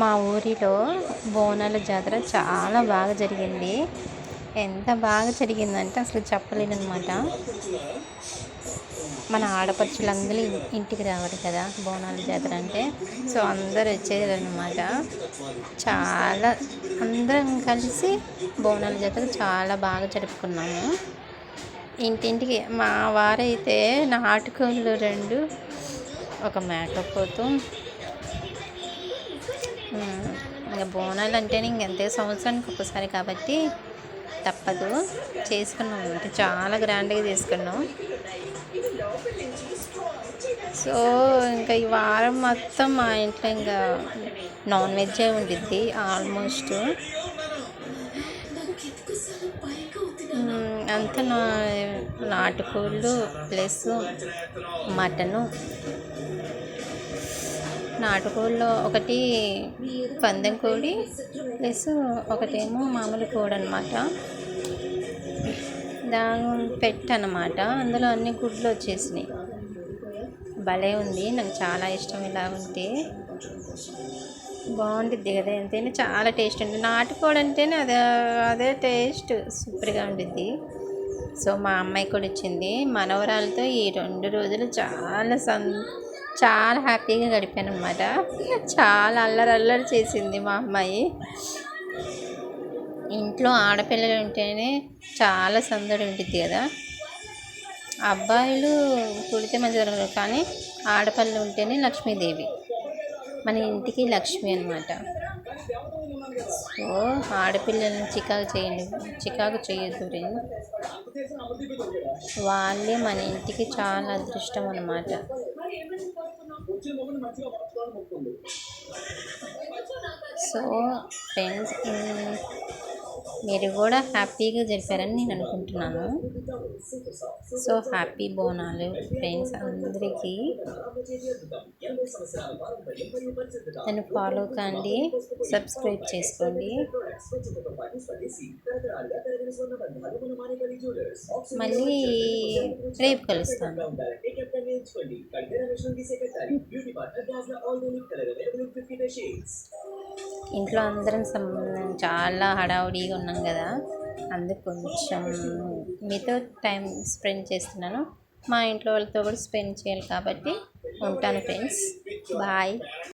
మా ఊరిలో బోనాల జాతర చాలా బాగా జరిగింది. ఎంత బాగా జరిగిందంటే అసలు చెప్పలేనమాట మన ఆడపడుచులందరూ ఇంటికి రావాలి కదా బోనాల జాతర అంటే. సో అందరు వచ్చేదన్నమాట చాలా అందరం కలిసి బోనాల జాతర చాలా బాగా జరుపుకున్నాము. ఇంటింటికి మా వారైతే నాటుకోళ్ళు రెండు ఒక మేకపోతు ఇంకా బోనాలు అంటేనే ఇంకెంతే సంవత్సరానికి ఒకసారి కాబట్టి తప్పదు. చేసుకున్నాం అంటే చాలా గ్రాండ్గా చేసుకున్నాం. సో ఇంకా ఈ వారం మొత్తం మా ఇంట్లో ఇంకా నాన్ వెజ్జే ఉండిద్ది ఆల్మోస్ట్. అంత నా నాటుకోళ్ళు ప్లస్ మటను. నాటుకోళ్ళు ఒకటి పందెం కోడి ప్లస్ ఒకటేమో మామూలు కోడి అనమాట దాని పెట్టనమాట అందులో అన్ని గుడ్లు వచ్చేసినాయి. భలే ఉంది. నాకు చాలా ఇష్టం ఇలా ఉంటే. బాగుంటుంది కదా ఎంతైనా. చాలా టేస్ట్ ఉంది. నాటుకోడి అంటేనే అదే అదే టేస్ట్. సూపర్గా ఉండిద్ది. సో మా అమ్మాయి కూడా ఇచ్చింది. మనవరాలతో ఈ రెండు రోజులు చాలా సం చాలా హ్యాపీగా గడిపాను అనమాట చాలా అల్లరి అల్లరి చేసింది మా అమ్మాయి. ఇంట్లో ఆడపిల్లలు ఉంటేనే చాలా సందడి ఉంటుంది కదా. అబ్బాయిలు పుడితే మంచి జరగదు కానీ ఆడపిల్లలు ఉంటేనే లక్ష్మీదేవి. మన ఇంటికి లక్ష్మి అనమాట సో ఆడపిల్లల్ని చికాకు చేయండి. చికాకు చేయొద్దు వాళ్ళే మన ఇంటికి చాలా అదృష్టం అన్నమాట. సో ఫ్రెండ్స్ మీరు కూడా హ్యాపీగా జరిపారని నేను అనుకుంటున్నాను. సో హ్యాపీ బోనాలు ఫ్రెండ్స్ అందరికీ. నన్ను ఫాలో కండి సబ్స్క్రైబ్ చేసుకోండి. మళ్ళీ రేపు కలుస్తాను. ఇంట్లో అందరం చాలా హడావుడిగా ఉన్నాం కదా. అందుకు కొంచెం మీతో టైం స్పెండ్ చేస్తున్నాను. మా ఇంట్లో వాళ్ళతో కూడా స్పెండ్ చేయాలి కాబట్టి ఉంటాను ఫ్రెండ్స్. బాయ్.